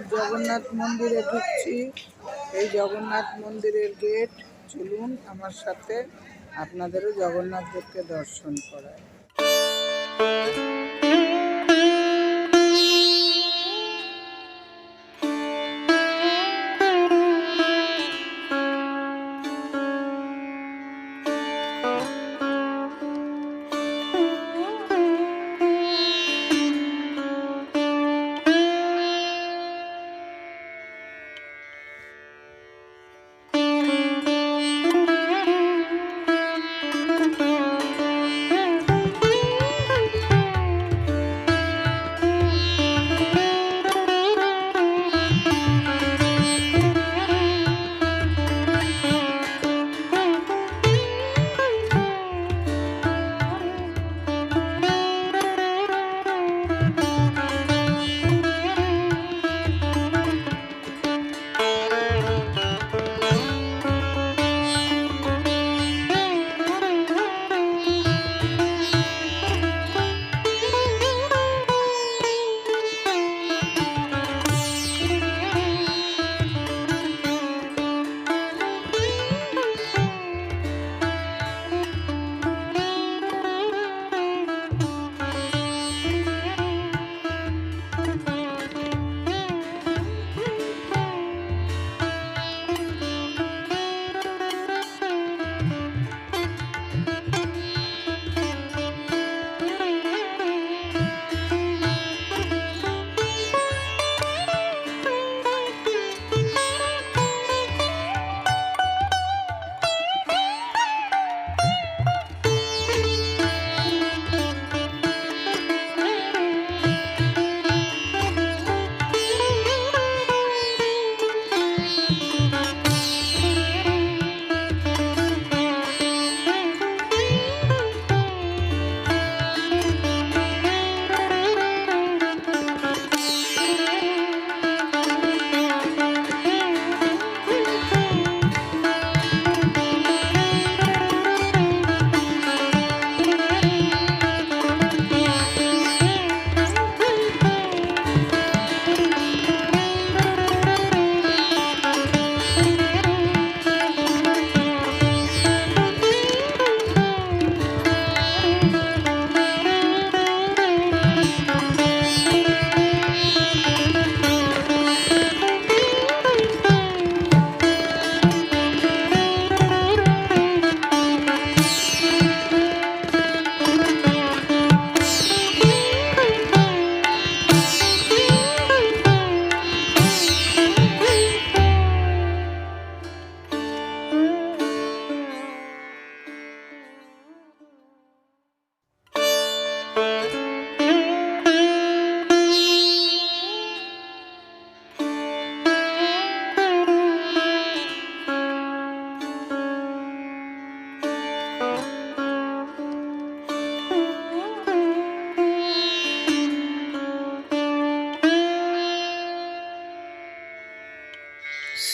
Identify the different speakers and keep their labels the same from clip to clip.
Speaker 1: বহরমপুর জগন্নাথ মন্দিরে ঢুকছি। এই জগন্নাথ মন্দিরের গেট, চলুন আমার সাথে আপনাদেরও জগন্নাথ দেবকে দর্শন করায়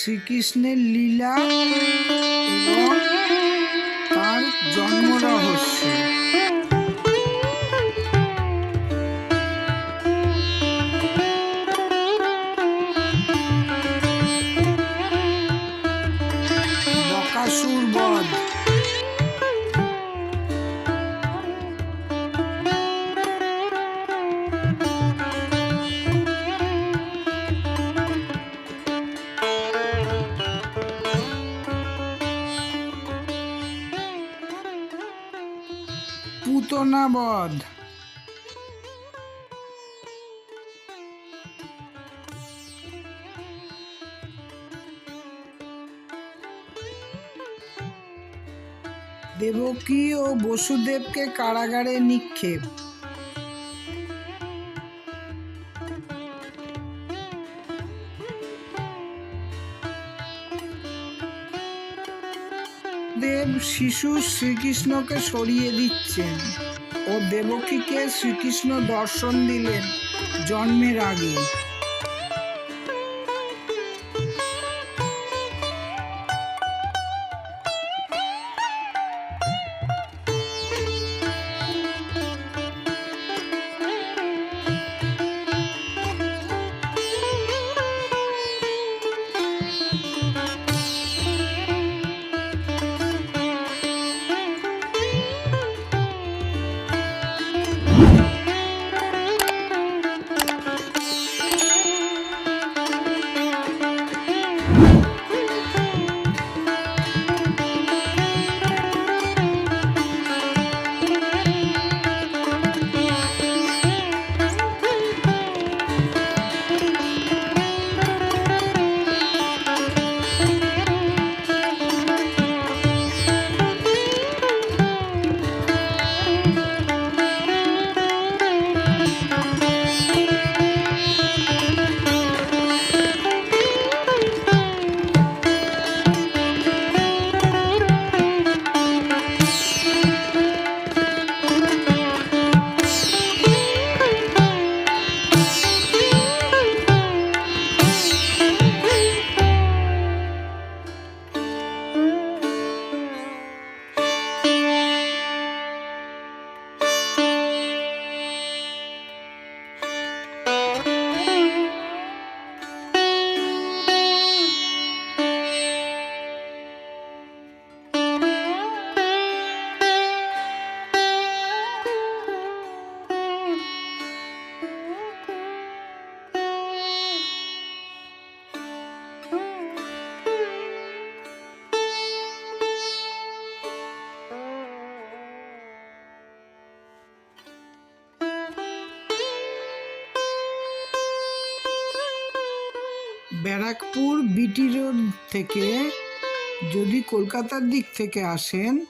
Speaker 1: শ্রীকৃষ্ণের লীলা এবং তার জন্ম রহস্য। বকাসুর বধ। পুতনা বধ। দেবকী ও বসুদেবকে কারাগারে নিক্ষেপ। দেব শিশু শ্রীকৃষ্ণকে সরিয়ে দিচ্ছেন। ও দেবকীকে শ্রীকৃষ্ণ দর্শন দিলেন জন্মের আগে। ব্যারাকপুর বিটি রোড থেকে যদি কলকাতার দিক থেকে আসেন,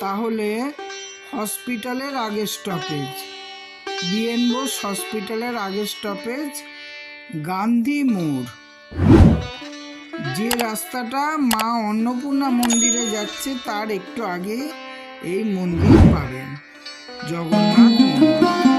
Speaker 1: তাহলে হসপিটালের আগের স্টপেজ। বিএন বোস হসপিটালের আগের স্টপেজ, গান্ধী মোড়। যে রাস্তাটা মা অন্নপূর্ণা মন্দিরে যাচ্ছে, তার একটু আগে এই মন্দির পাবেন। জগন্নাথ মন্দির।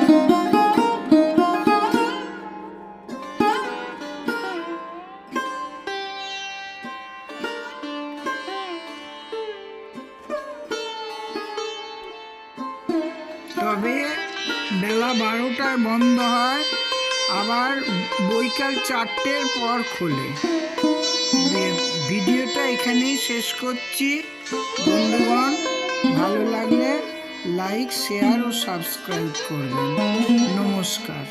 Speaker 1: বারোটায় বন্ধ হয়, আবার বৈকাল চারটের পর খোলে। ভিডিওটা এখানেই শেষ করছি। বন্ধুগণ, ভালো লাগলে লাইক, শেয়ার ও সাবস্ক্রাইব করবেন। নমস্কার।